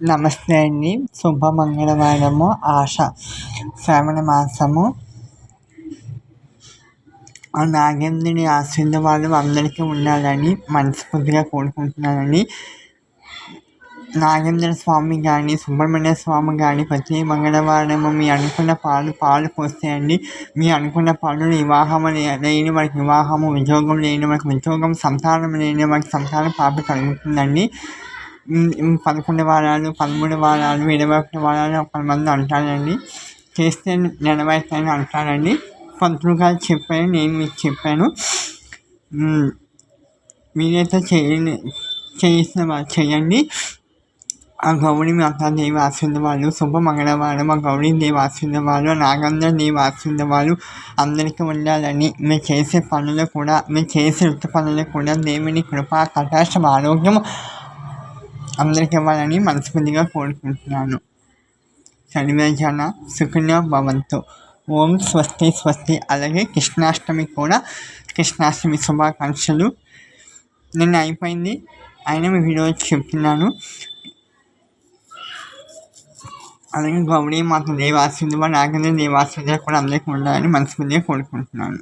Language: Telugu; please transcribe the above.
నమస్తే అండి. శుభ మంగళవారము ఆశ. శ్రావణ మాసము. ఆ నాగేంద్రుని ఆశీర్వాదం అందరికీ ఉండాలని మనస్ఫూర్తిగా కోరుకుంటున్నానని నాగేంద్ర స్వామి కానీ సుబ్రహ్మణ్య స్వామి కానీ ప్రతి మంగళవారము మీ అనుకున్న పాలు పాలు పోస్తాయండి. మీ అనుకున్న పాలు వివాహం లేని వారికి వివాహము ఉద్యోగం లేని వారికి ఉద్యోగం సంతానం లేని వారికి సంతానం పాప కలుగుతుందండి. పదకొండు వారాలు పదమూడు వారాలు ఇరవై ఒకటి వారాలు కొంతమంది అంటారండి. చేస్తే నెరవేర్తాయని అంటారండి. పంతులు గారు చెప్పారు నేను మీకు చెప్పాను. మీరైతే చేయని చేసిన చేయండి. ఆ గౌరీ మాతా దేవి ఆశీర్వాదాలు శుభ మంగళవారం. ఆ గౌరీ దేవి ఆశీర్వాదాలు నాగేంద్ర దేవి ఆశీర్వాదాలు అందరికీ ఉండాలని. మీరు చేసే పనులు కూడా మీరు చేసే వృత్తి పనులు కూడా దేవుని కృప కటాక్షం ఆరోగ్యం అందరికి ఇవ్వాలని మనస్ఫూర్తిగా కోరుకుంటున్నాను. సర్వేజన సుకన్య భవంతు. ఓం స్వస్తి స్వస్తి. అలాగే కృష్ణాష్టమి కూడా. కృష్ణాష్టమి శుభాకాంక్షలు. నిన్న అయిపోయింది. ఆయన మీ వీడియో చెప్తున్నాను. అలాగే గౌరీ మాత దేవాసింది నాగేంద్ర దేవాసింది కూడా అందరికీ ఉండాలని మనస్ఫూర్తిగా కోరుకుంటున్నాను.